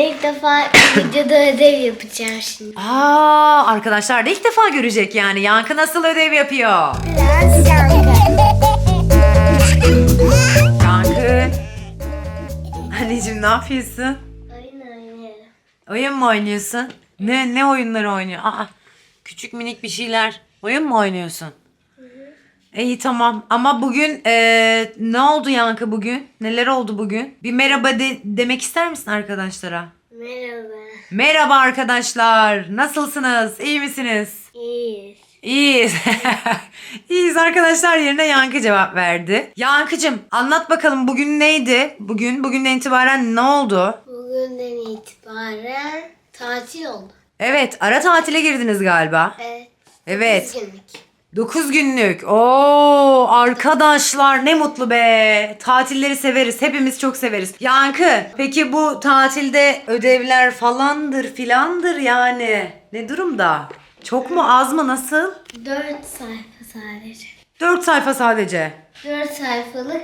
İlk defa videoda ödev yapacağım şimdi. Aa, arkadaşlar da ilk defa görecek yani. Yankı nasıl ödev yapıyor? Biraz yankı. Yankı. Anneciğim ne yapıyorsun? Oyun. Oyun mu oynuyorsun? Ne ne oyunları oynuyor? Aa, küçük minik bir şeyler. Oyun mu oynuyorsun? İyi tamam ama bugün eee, ne oldu Yankı bugün? Neler oldu bugün? Bir merhaba de- demek ister misin arkadaşlara? Merhaba. Merhaba arkadaşlar. Nasılsınız? İyi misiniz? İyiyiz. İyiyiz. İyiyiz arkadaşlar yerine Yankı cevap verdi. Yankıcım anlat bakalım bugün neydi? Bugün bugünden itibaren ne oldu? Bugünden itibaren tatil oldu. Evet ara tatile girdiniz galiba. Evet. Evet. dokuz günlük. 9 günlük. Oo arkadaşlar ne mutlu be. Tatilleri severiz. Hepimiz çok severiz. Yankı peki bu tatilde ödevler falandır filandır yani. Ne durumda? Çok mu az mı nasıl? Dört sayfa sadece. 4 sayfa sadece. Dört sayfalık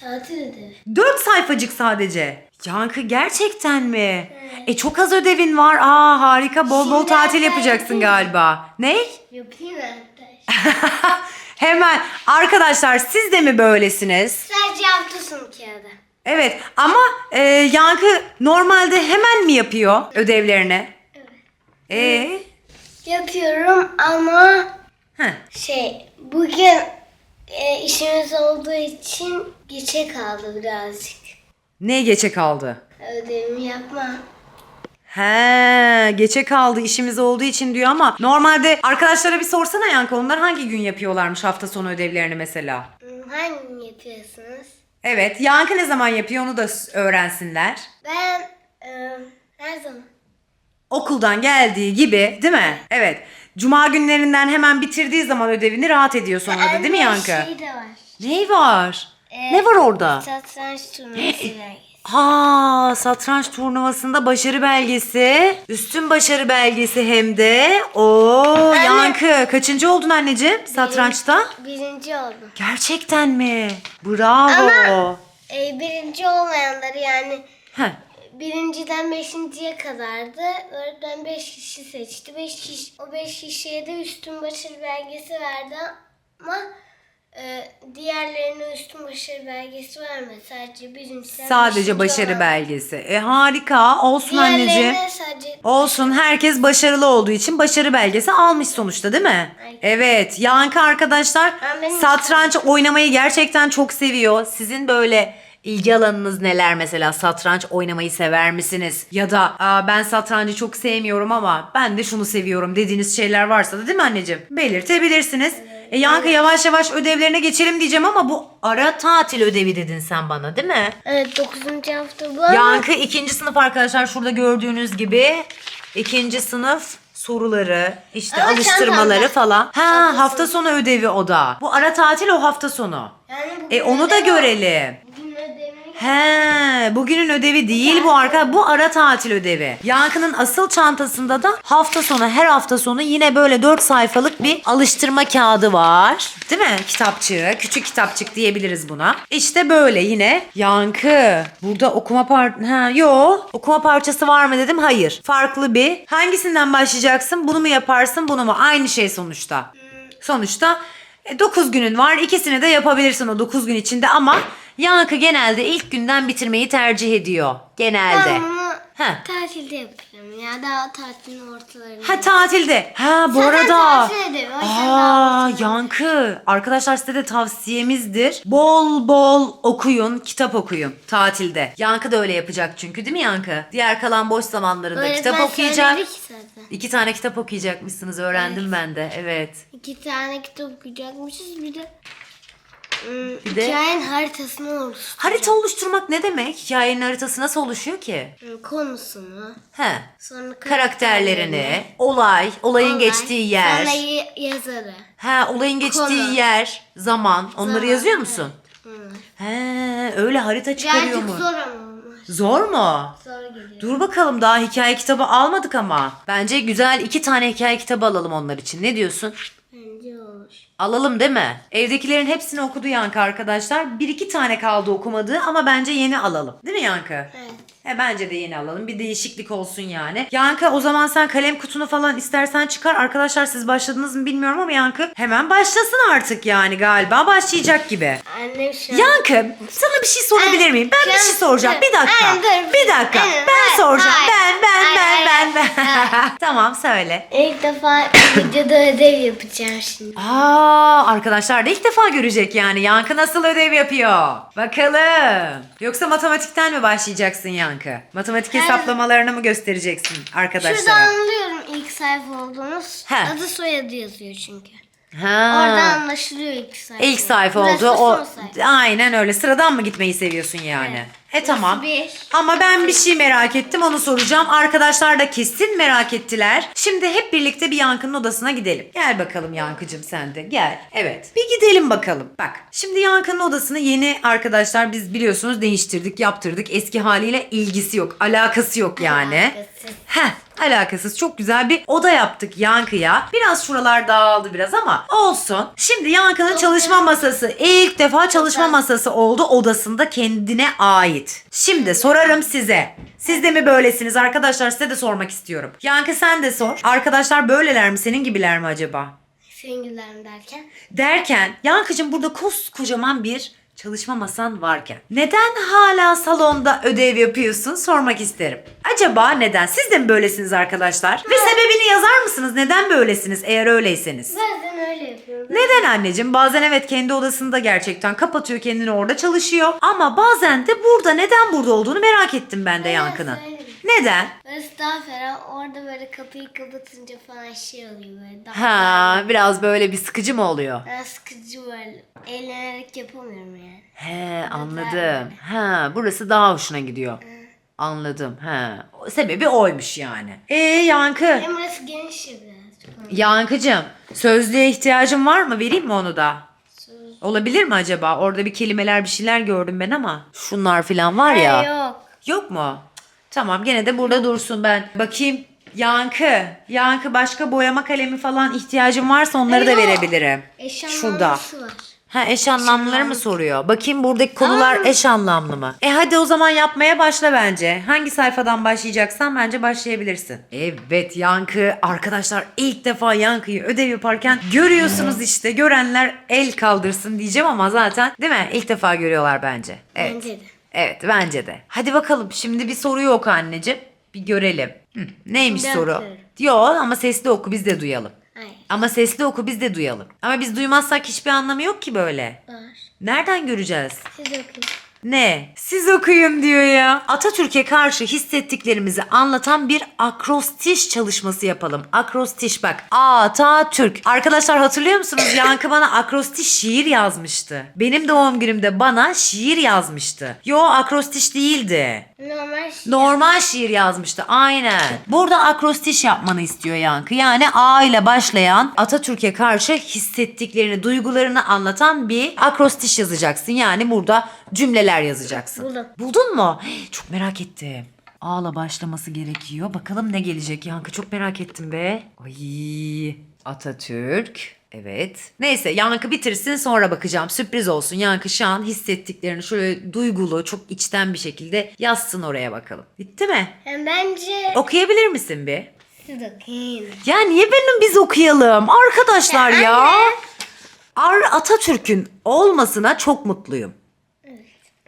tatil ödevi. 4 sayfacık sadece. Yankı gerçekten mi? E çok az ödevin var. Aa harika bol bol tatil ben yapacaksın geldim. galiba. Ne? Yapayım arkadaş. Hemen arkadaşlar siz de mi böylesiniz? Sadece sonu kağıdı. Evet ama e, Yankı normalde hemen mi yapıyor ödevlerini? Evet. Ee? Yapıyorum ama Heh. şey bugün e, işimiz olduğu için geçe kaldı birazcık. Ne geçe kaldı? Ödevimi yapma. He, geçe kaldı işimiz olduğu için diyor ama normalde arkadaşlara bir sorsana Yankı onlar hangi gün yapıyorlarmış hafta sonu ödevlerini mesela? Hmm, Hangi yapıyorsunuz? Evet, Yankı ne zaman yapıyor onu da öğrensinler. Ben e, her zaman. Okuldan geldiği gibi değil mi? Evet. Cuma günlerinden hemen bitirdiği zaman ödevini rahat ediyor sonra da değil mi Yankı? Şey de var. Ney var? Ee, ne var orada? Satranç turnuvası. Ha, satranç turnuvasında başarı belgesi. Üstün başarı belgesi hem de. Oo, Yankı kaçıncı oldun anneciğim satrançta? Birinci oldum. Gerçekten mi? Bravo. Ama- E, birinci olmayanları yani Heh. birinciden beşinciye kadardı. Öğretmen beş kişi seçti. Beş kişi, o beş kişiye de üstün başarı belgesi verdi ama e, diğerlerine üstün başarı belgesi vermedi. Sadece birinciden Sadece başarı olan. belgesi. E harika. Olsun anneciğim. Sadece Olsun herkes başarılı olduğu için başarı belgesi almış sonuçta değil mi? Aynen. Evet Yankı arkadaşlar satranç oynamayı gerçekten çok seviyor. Sizin böyle ilgi alanınız neler mesela satranç oynamayı sever misiniz? Ya da "Aa, ben satrancı çok sevmiyorum ama ben de şunu seviyorum dediğiniz şeyler varsa da değil mi anneciğim? Belirtebilirsiniz. E Yankı yavaş yavaş ödevlerine geçelim diyeceğim ama bu ara tatil ödevi dedin sen bana değil mi? Evet 9. hafta bu ama Yankı ikinci sınıf arkadaşlar şurada gördüğünüz gibi ikinci sınıf soruları işte Ama alıştırmaları çantamda. falan. Ha hafta sonu ödevi o da. Bu ara tatil o hafta sonu. yani E onu da görelim. He, bugünün ödevi değil bu arka bu ara tatil ödevi. Yankı'nın asıl çantasında da hafta sonu her hafta sonu yine böyle 4 sayfalık bir alıştırma kağıdı var. Değil mi? Kitapçığı, küçük kitapçık diyebiliriz buna. İşte böyle yine. Yankı, burada okuma par ha yo, okuma parçası var mı dedim. Hayır. Farklı bir. Hangisinden başlayacaksın? Bunu mu yaparsın, bunu mu? Aynı şey sonuçta. Sonuçta 9 günün var. İkisini de yapabilirsin o 9 gün içinde ama Yankı genelde ilk günden bitirmeyi tercih ediyor. Genelde. Bunu Ha. tatilde yaparım ya daha tatilin ortalarında. Ha tatilde. Ha bu Zaten arada. tatil ödevi, o yüzden daha Aa. Yankı. Arkadaşlar size de tavsiyemizdir. Bol bol okuyun, kitap okuyun tatilde. Yankı da öyle yapacak çünkü değil mi Yankı? Diğer kalan boş zamanlarında Öğretmen kitap okuyacak. söyledi ki zaten. İki tane kitap okuyacakmışsınız öğrendim ben de. Evet. İki tane kitap okuyacakmışız bir de Bir de- hikayenin haritasını oluşturacak. Harita oluşturmak ne demek? Hikayenin haritası nasıl oluşuyor ki? Im, Konusunu, He. sonra Karakterlerini, olay, olayın olay, geçtiği yer. Sonra y- yazarı. Ha, olayın geçtiği Konu. yer, zaman. Onları Zaman, yazıyor musun? He, öyle harita çıkarıyor Birazcık mu? zor ama. Zor mu? Zor geliyor. Dur bakalım daha hikaye kitabı almadık ama. Bence güzel iki tane hikaye kitabı alalım onlar için. Ne diyorsun? Bence olur. Alalım değil mi? Evdekilerin hepsini okudu Yankı arkadaşlar. Bir iki tane kaldı okumadığı ama bence yeni alalım. Değil mi Yankı? Evet. He bence de yeni alalım. Bir değişiklik olsun yani. Yankı o zaman sen kalem kutunu falan istersen çıkar. Arkadaşlar siz başladınız mı bilmiyorum ama Yankı hemen başlasın artık yani galiba başlayacak gibi. Annem şu an... Yankı sana bir şey sorabilir miyim? Ben bir şey soracağım. Bir dakika. Bir dakika. Ben soracağım. Ben ben ben ben ben. Tamam söyle. İlk defa videoda ödev yapacağım şimdi. Aa arkadaşlar da ilk defa görecek yani. Yankı nasıl ödev yapıyor? Bakalım. Yoksa matematikten mi başlayacaksın Yankı? Matematik hesaplamalarını mı göstereceksin Şurada arkadaşlara? anlıyorum ilk sayfa olduğumuz. He. Adı soyadı yazıyor çünkü. Ha. Orada anlaşılıyor ilk sayfa. İlk sayfa Burası oldu. O son sayfa. aynen öyle. Sıradan mı gitmeyi seviyorsun yani? E tamam. bir. Ama ben bir şey merak ettim onu soracağım. Arkadaşlar da kesin merak ettiler. Şimdi hep birlikte bir Yankı'nın odasına gidelim. Gel bakalım Yankı'cım sen de gel. Evet bir gidelim bakalım. Bak şimdi Yankı'nın odasını yeni arkadaşlar biz biliyorsunuz değiştirdik yaptırdık. Eski haliyle ilgisi yok alakası yok yani. Alakasız. Heh alakasız çok güzel bir oda yaptık Yankı'ya. Biraz şuralar dağıldı biraz ama olsun. Şimdi Yankı'nın çalışma masası ilk defa çalışma masası oldu odasında kendine ait. Şimdi sorarım size. Siz de mi böylesiniz arkadaşlar size de sormak istiyorum. Yankı sen de sor. Arkadaşlar böyleler mi senin gibiler mi acaba? Sevgililerim derken. Derken Yankıcığım burada koskocaman bir çalışma masan varken neden hala salonda ödev yapıyorsun sormak isterim. Acaba neden? Siz de mi böylesiniz arkadaşlar? Ve sebebini yazar mısınız? Neden böylesiniz eğer öyleyseniz? Bazen öyle yapıyorum. Neden anneciğim? Bazen evet kendi odasında gerçekten kapatıyor kendini orada çalışıyor. Ama bazen de burada neden burada olduğunu merak ettim ben de Yankı'nın. Neden? Ferah. Orada böyle kapıyı kapatınca falan şey oluyor böyle. Daha Ha, biraz böyle bir sıkıcı mı oluyor? Daha sıkıcı böyle. Eğlenerek yapamıyorum yani. He anladım. Ha burası daha hoşuna gidiyor. Anladım. Ha. Sebebi oymuş yani. E Yankı. Hem burası geniş ya biraz. Yankıcığım sözlüğe ihtiyacın var mı? Vereyim mi onu da? Söz. Olabilir mi acaba? Orada bir kelimeler bir şeyler gördüm ben ama. Şunlar falan var ya. Ha, yok. Yok mu? Tamam gene de burada dursun ben. Bakayım. Yankı. Yankı başka boyama kalemi falan ihtiyacın varsa onları da Yok. verebilirim. Eş Şurada. anlamlısı var. Ha eş anlamlıları mı soruyor? Bakayım buradaki konular eş anlamlı mı? E hadi o zaman yapmaya başla bence. Hangi sayfadan başlayacaksan bence başlayabilirsin. Evet Yankı arkadaşlar ilk defa Yankı'yı ödev yaparken görüyorsunuz işte. Görenler el kaldırsın diyeceğim ama zaten değil mi? İlk defa görüyorlar bence. Evet. Bence de. Evet bence de. Hadi bakalım şimdi bir soru yok anneciğim. Bir görelim. Hı, neymiş Şimdi soru? okuyorum. Ama sesli oku biz de duyalım. Hayır. Ama sesli oku biz de duyalım. Ama biz duymazsak hiçbir anlamı yok ki böyle. Var. Nereden göreceğiz? Siz okuyun. Ne? Siz okuyun diyor ya. Atatürk'e karşı hissettiklerimizi anlatan bir akrostiş çalışması yapalım. Akrostiş bak. Atatürk. Arkadaşlar hatırlıyor musunuz? Yankı bana akrostiş şiir yazmıştı. Benim doğum günümde bana şiir yazmıştı. Yo akrostiş değildi. Normal şey. Normal şiir yazmıştı aynen. Burada akrostiş yapmanı istiyor Yankı. Yani A ile başlayan Atatürk'e karşı hissettiklerini, duygularını anlatan bir akrostiş yazacaksın. Yani burada cümleler yazacaksın. Buldum. Buldun mu? Çok merak ettim. A'la başlaması gerekiyor. Bakalım ne gelecek Yankı çok merak ettim be. Ay Atatürk. Evet. Neyse Yankı bitirsin sonra bakacağım. Sürpriz olsun. Yankı şu an hissettiklerini şöyle duygulu, çok içten bir şekilde yazsın oraya bakalım. Bitti mi? Bence Okuyabilir misin bir? siz okuyun. Ya niye benim biz okuyalım? Arkadaşlar Ya ya. anne. Ar Atatürk'ün olmasına çok mutluyum.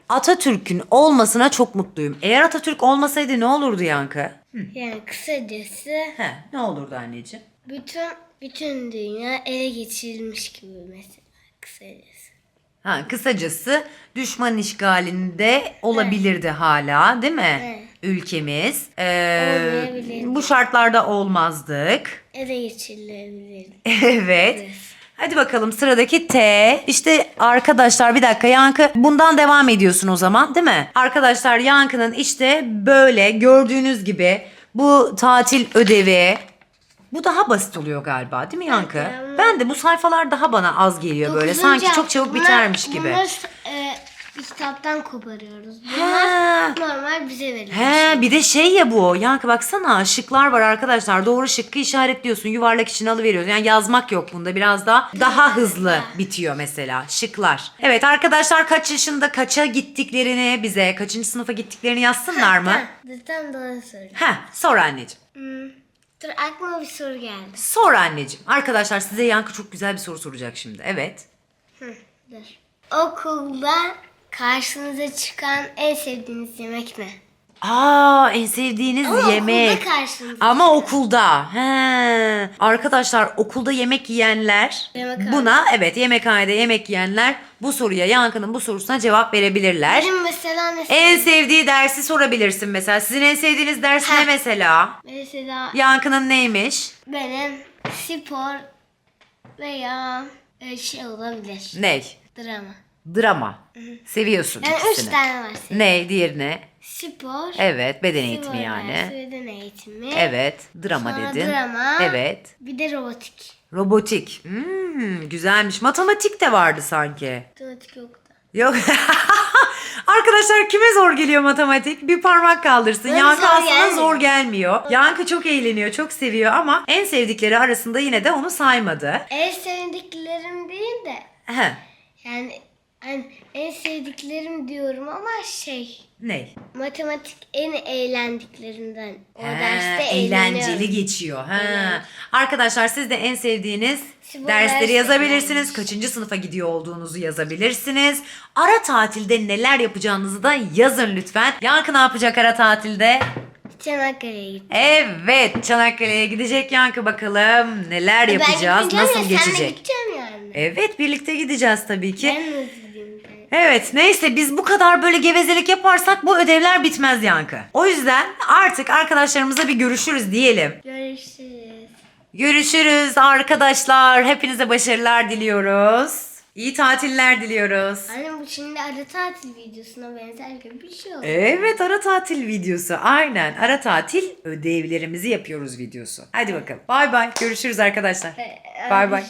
Atatürk'ün olmasına çok mutluyum. Eğer Atatürk olmasaydı ne olurdu Yankı? Yani kısacası He, ne olurdu anneciğim? bütün bütün dünya ele geçirilmiş gibi mesela kısacası. Ha, kısacası düşman işgalinde olabilirdi hala değil mi? Evet. Ülkemiz. Ee, bu şartlarda olmazdık. Ele geçirilebilir. Evet. Hadi bakalım sıradaki T. İşte arkadaşlar bir dakika Yankı bundan devam ediyorsun o zaman değil mi? Arkadaşlar Yankı'nın işte böyle gördüğünüz gibi bu tatil ödevi bu daha basit oluyor galiba değil mi Yankı? Evet, ama- Ben de bu sayfalar daha bana az geliyor böyle Dokuzuncu sanki çok çabuk Bunlar- bitermiş gibi. Bunlar e, bir kitaptan koparıyoruz. Bunlar Ha. normal bize veriliyor. He bir de şey ya bu. Yankı baksana şıklar var arkadaşlar. Doğru şıkkı işaretliyorsun. Yuvarlak için alıveriyorsun. Yani yazmak yok bunda. Biraz daha daha hızlı bitiyor mesela. Şıklar. Evet arkadaşlar kaç yaşında kaça gittiklerini bize kaçıncı sınıfa gittiklerini yazsınlar mı? Zaten doğru söylüyor. Heh sor anneciğim. Hmm. Dur aklıma bir soru geldi. Sor anneciğim. Arkadaşlar size Yankı çok güzel bir soru soracak şimdi. Evet. Hı, dur. Okulda karşınıza çıkan en sevdiğiniz yemek ne? Aa en sevdiğiniz Ama yemek. okulda karşınıza Ama okulda. He. Arkadaşlar okulda yemek yiyenler Yemekhanede. buna evet yemekhanede yemek yiyenler bu soruya Yankı'nın bu sorusuna cevap verebilirler. Benim mesela mesela, En sevdiği dersi sorabilirsin mesela. Sizin en sevdiğiniz ders ne Ha. mesela? mesela Yankı'nın neymiş? benim spor veya e, şey olabilir. Ney? Drama. Drama. Seviyorsun Yani üç ikisini. tane var. senin. Ne? Diğerine? Spor. Evet. Beden spor eğitimi yani. dersi, Beden eğitimi. Evet. Drama Sonra dedin. drama. Evet. Bir de robotik. Robotik. Hmm, güzelmiş. Matematik de vardı sanki. Robotik yoktu. Yok. Arkadaşlar kime zor geliyor matematik? Bir parmak kaldırsın. Bana Yankı zor aslında gelmiyor. zor gelmiyor. Yankı çok eğleniyor, çok seviyor ama en sevdikleri arasında yine de onu saymadı. En sevdiklerim değil de He. yani hani en sevdiklerim diyorum ama şey Ne? matematik en eğlendiklerimden. O He, derste eğlenceli eğleniyorum. geçiyor. Ha. Evet. Arkadaşlar siz de en sevdiğiniz Spor dersleri dersi yazabilirsiniz. Kaçıncı sınıfa gidiyor olduğunuzu yazabilirsiniz. Ara tatilde neler yapacağınızı da yazın lütfen. Yankı ne yapacak ara tatilde? Çanakkale'ye gittim. Evet Çanakkale'ye gidecek Yankı bakalım. Neler yapacağız? Ben Nasıl gitmeyeceğim ya, Sen de geçecek? gideceksin yani. Evet birlikte gideceğiz tabii ki. Üzüleyim. Evet neyse biz bu kadar böyle gevezelik yaparsak bu ödevler bitmez Yankı. O yüzden artık arkadaşlarımızla bir görüşürüz diyelim. Görüşürüz. Görüşürüz arkadaşlar. Hepinize başarılar diliyoruz. İyi tatiller diliyoruz. Anne bu şimdi ara tatil videosuna benzer gibi bir şey oldu. Evet ara tatil videosu. Aynen ara tatil ödevlerimizi yapıyoruz videosu. Hadi bakalım. Bay bay. Görüşürüz arkadaşlar. Ee, Bay bay.